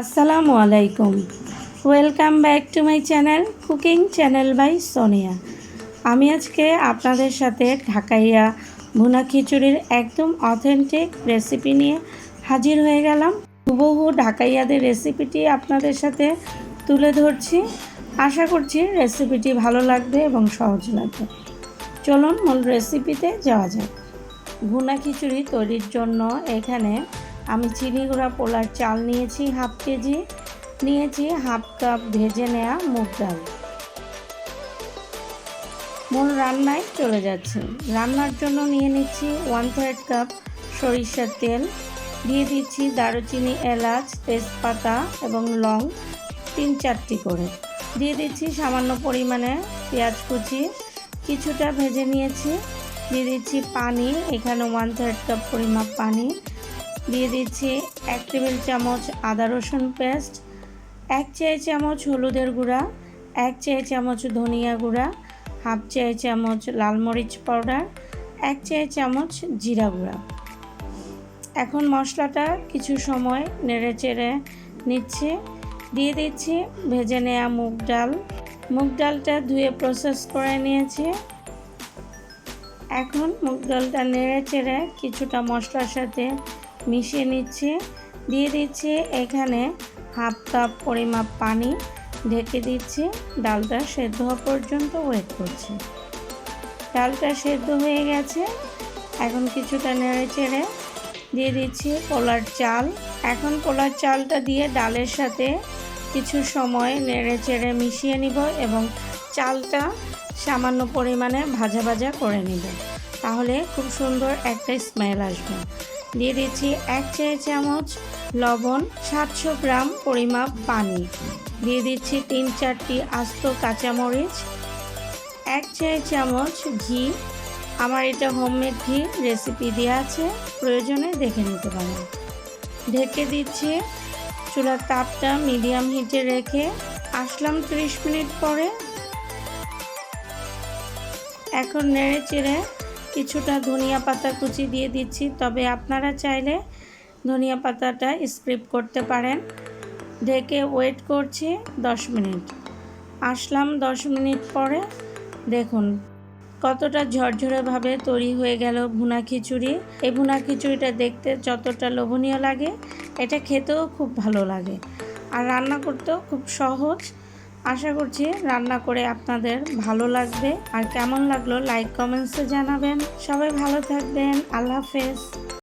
আসসালামু আলাইকুম। Welcome back to my channel cooking channel by Sonia আমি আজকে আপনাদের সাথে ঢাকাইয়া ভুনা খিচুড়ির একদম অথেন্টিক রেসিপি নিয়ে হাজির হয়ে গেলাম। হুবহু ঢাকাইয়াদের রেসিপিটি আপনাদের সাথে তুলে ধরছি। আশা করছি রেসিপিটি ভালো লাগবে এবং সহজ লাগবে। চলুন মূল রেসিপিতে যাওয়া যাক। ভুনা খিচুড়ি তৈরির জন্য এখানে আমি চিনি গুঁড়া পোলার চাল নিয়েছি, হাফ কেজি নিয়েছি, হাফ কাপ ভেজে নেওয়া মুগ ডাল। মূল রান্নায় চলে যাচ্ছে। রান্নার জন্য নিয়ে নিচ্ছি ওয়ান থার্ড কাপ সরিষার তেল, দিয়ে দিচ্ছি দারুচিনি, এলাচ, তেজপাতা এবং লং তিন চারটি করে। দিয়ে দিচ্ছি সামান্য পরিমাণে পেঁয়াজ কুচি, কিছুটা ভেজে নিয়েছি। দিয়ে দিচ্ছি পানি, এখানে ওয়ান থার্ড কাপ পরিমাপ পানি। দিয়ে দিচ্ছি এক টেবিল চামচ আদা রসুন পেস্ট, এক চা চামচ হলুদের গুঁড়া, এক চা চামচ ধনিয়া গুঁড়া, হাফ চা চামচ লাল মরিচ পাউডার, এক চা চামচ জিরা গুঁড়া। এখন মশলাটা কিছু সময় নেড়ে চেড়ে নিচ্ছে। দিয়ে দিচ্ছি ভেজে নেওয়া মুগ ডাল। মুগ ডালটা ধুয়ে প্রসেস করে নিয়েছি। এখন মুগ ডালটা নেড়ে চেড়ে কিছুটা মশলার সাথে মিশিয়ে নিচ্ছি। দিয়ে দিচ্ছি এখানে হাফ কাপ পরিমাপ পানি ঢেকে দিচ্ছি। ডালটা সেদ্ধ হওয়া পর্যন্ত ওয়েট করছি। ডালটা সেদ্ধ হয়ে গেছে। এখন কিছুটা নেড়ে চেড়ে দিয়ে দিচ্ছি পোলার চাল। এখন পোলার চালটা দিয়ে ডালের সাথে কিছু সময় নেড়ে চেড়ে মিশিয়ে নিব এবং চালটা সামান্য পরিমাণে ভাজা ভাজা করে নিব। তাহলে খুব সুন্দর একটা স্মেল আসবে। দিয়ে দিচ্ছি এক চা চামচ লবণ, সাতশো গ্রাম পরিমাপ পানি। দিয়ে দিচ্ছি তিন চারটি আস্ত কাঁচামরিচ, এক চা চামচ ঘি। আমার এটা হোমমেড ঘি রেসিপি দেওয়া আছে, প্রয়োজনে দেখে নিতে পারেন। ঢেকে দিচ্ছি চুলার তাপটা মিডিয়াম হিটে রেখে আসলাম ত্রিশ মিনিট পরে। এখন নেড়ে চেড়ে কিছুটা ধনিয়া পাতা কুচি দিয়ে দিচ্ছি। তবে আপনারা চাইলে ধনিয়া পাতাটা স্ক্রিপ করতে পারেন। ঢেকে ওয়েট করছি দশ মিনিট। আসলাম দশ মিনিট পরে। দেখুন, কতটা ঝরঝরেভাবে তৈরি হয়ে গেল ভুনা খিচুড়ি। এই ভুনা খিচুড়িটা দেখতে যতটা লোভনীয় লাগে, এটা খেতেও খুব ভালো লাগে। আর রান্না করতেও খুব সহজ। আশা করছি রান্না করে আপনাদের ভালো লাগবে। আর কেমন লাগল লাইক কমেন্টসে জানাবেন। সবাই ভালো থাকবেন। আল্লাহ হাফেজ।